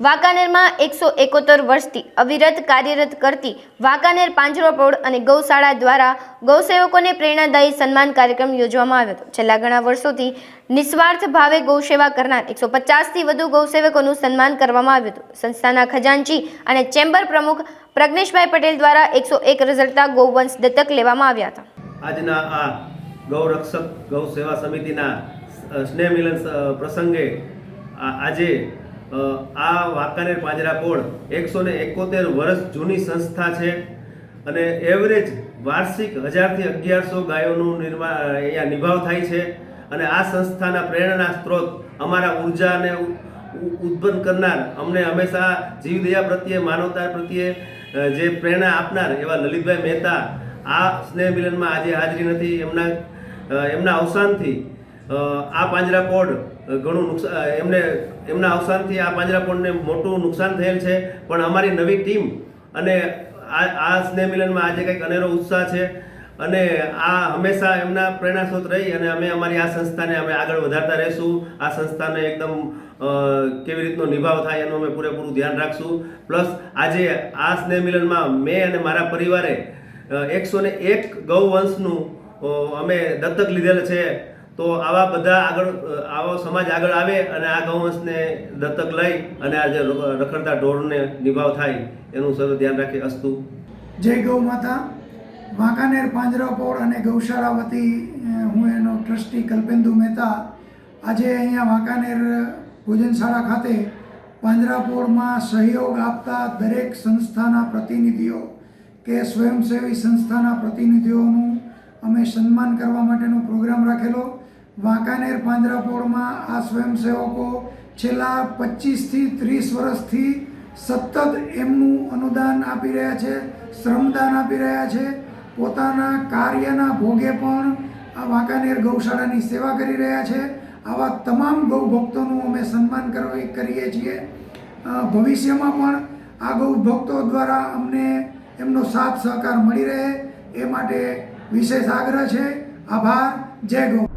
વાંકાનેરમાં એકસો એકોતેર વર્ષથી અવિરત કાર્યરત કરતી વાંકાનેર પાંજરોપોળ અને ગૌશાળા દ્વારા ગૌસેવકોને પ્રેરણાદાયી સન્માન કાર્યક્રમ યોજવામાં આવ્યો હતો. છેલ્લા ઘણા વર્ષોથી નિસ્વાર્થ ભાવે ગૌસેવા કરનાર એકસો પચાસથી વધુ ગૌસેવકોનું સન્માન કરવામાં આવ્યું હતું. સંસ્થાના ખજાનચી અને ચેમ્બર પ્રમુખ પ્રજ્ઞેશભાઈ પટેલ દ્વારા એકસો એક રઝળતા ગૌવંશ દત્તક લેવામાં આવ્યા હતા. આજના આ ગૌરક્ષક ગૌ સેવા સમિતિના સ્નેહ મિલન પ્રસંગે આજે આ વાંકાનેર પાંજરાપોળ એકસો ને એકોતેર વર્ષ જૂની સંસ્થા છે અને એવરેજ વાર્ષિક હજારથી અગિયારસો ગાયોનું નિર્માણ અહીંયા નિભાવ થાય છે અને આ સંસ્થાના પ્રેરણા સ્ત્રોત અમારા ઉર્જાને ઉ- ઉ- કરનાર અમને હંમેશા જીવદયા પ્રત્યે માનવતા પ્રત્યે જે પ્રેરણા આપનાર એવા લલિતભાઈ મહેતા આ સ્નેહ મિલનમાં આજે હાજરી નથી. એમના એમના અવસાનથી આ પાંજરાપોળ કોડ ઘણું નુકસાન એમને, એમના અવસાનથી આ પાંજરાપોળને મોટું નુકસાન થયેલ છે. પણ અમારી નવી ટીમ અને આ આ સ્નેહ મિલનમાં આજે કંઈક અનેરો ઉત્સાહ છે અને આ હંમેશા એમના પ્રેરણાસ્ત્રોત રહી અને અમે અમારી આ સંસ્થાને અમે આગળ વધારતા રહીશું. આ સંસ્થાને એકદમ કેવી રીતનો નિભાવ થાય એનું અમે પૂરેપૂરું ધ્યાન રાખશું. પ્લસ આજે આ સ્નેહ મિલનમાં મેં અને મારા પરિવારે એકસો ને એક ગૌવંશનું વંશનું અમે દત્તક લીધેલ છે. તો આવા બધા આગળ, આવો સમાજ આગળ આવે અને આ ગૌવંશને દત્તક લઈ અને આ જે રખડતા ઢોરને નિભાવ થાય, એનું સર્વ ધ્યાન રાખી અસ્તુ. જય ગૌ માતા. વાંકાનેર પાંજરાપોળ અને ગૌશાળા વતી હું એનો ટ્રસ્ટી કલ્પેન્દુ મહેતા. આજે અહીંયા વાંકાનેર ભોજનશાળા ખાતે પાંજરાપોળમાં સહયોગ આપતા દરેક સંસ્થાના પ્રતિનિધિઓ કે સ્વયંસેવી સંસ્થાના પ્રતિનિધિઓનું અમે સન્માન કરવા માટેનો રાખેલો. વાંકાનેર પાંજરાપોળમાં આ સ્વયંસેવકો છેલ્લા પચીસથી ત્રીસ વર્ષથી સતત એમનું અનુદાન આપી રહ્યા છે, શ્રમદાન આપી રહ્યા છે. પોતાના કાર્યના ભોગે પણ આ વાંકાનેર ગૌશાળાની સેવા કરી રહ્યા છે. આવા તમામ ગૌ ભક્તોનું અમે સન્માન કરવી કરીએ છીએ. ભવિષ્યમાં પણ આ ગૌ ભક્તો દ્વારા અમને એમનો સાથ સહકાર મળી રહે, એ માટે વિશેષ આગ્રહ છે. આભાર જય ગૌ